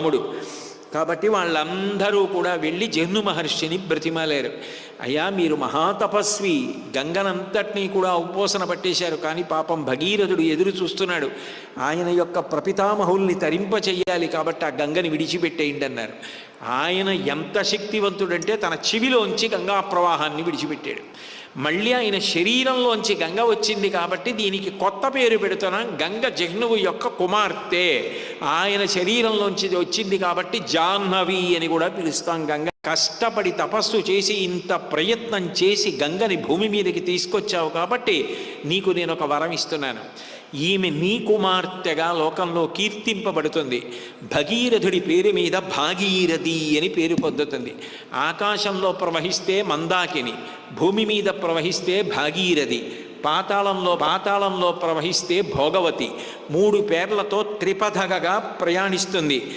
రాముడు కాబట్టి వాళ్ళందరూ కూడా వెళ్ళి జహ్ను మహర్షిని బ్రతిమలేరు. అయ్యా మీరు మహాతపస్వి. గంగనంతటినీ కూడా ఉపోసన పట్టేశారు. కానీ పాపం భగీరథుడు ఎదురు చూస్తున్నాడు. ఆయన యొక్క ప్రపితామహుల్ని తరింప చెయ్యాలి కాబట్టి ఆ గంగని విడిచిపెట్టేయండి అన్నారు ఆయన ఎంత శక్తివంతుడంటే తన చెవిలోంచి గంగా ప్రవాహాన్ని విడిచిపెట్టాడు. మళ్ళీ ఆయన శరీరంలోంచి గంగ వచ్చింది కాబట్టి దీనికి కొత్త పేరు పెడుతున్నాం గంగ జహ్నువు యొక్క కుమార్తె. ఆయన శరీరంలోంచి వచ్చింది కాబట్టి జాహ్నవి అని కూడా పిలుస్తాం గంగ. కష్టపడి తపస్సు చేసి ఇంత ప్రయత్నం చేసి గంగని భూమి మీదకి తీసుకొచ్చావు కాబట్టి నీకు నేను ఒక వరం ఇస్తున్నాను. ఈమె నీ కుమార్తెగా లోకంలో కీర్తింపబడుతుంది. భగీరథుడి పేరు మీద భాగీరథి అని పేరు పొందుతుంది. ఆకాశంలో ప్రవహిస్తే మందాకిని భూమి మీద ప్రవహిస్తే భాగీరథి పాతాళంలో పాతాళంలో ప్రవహిస్తే భోగవతి. మూడు పేర్లతో త్రిపథగగా ప్రయాణిస్తుంది.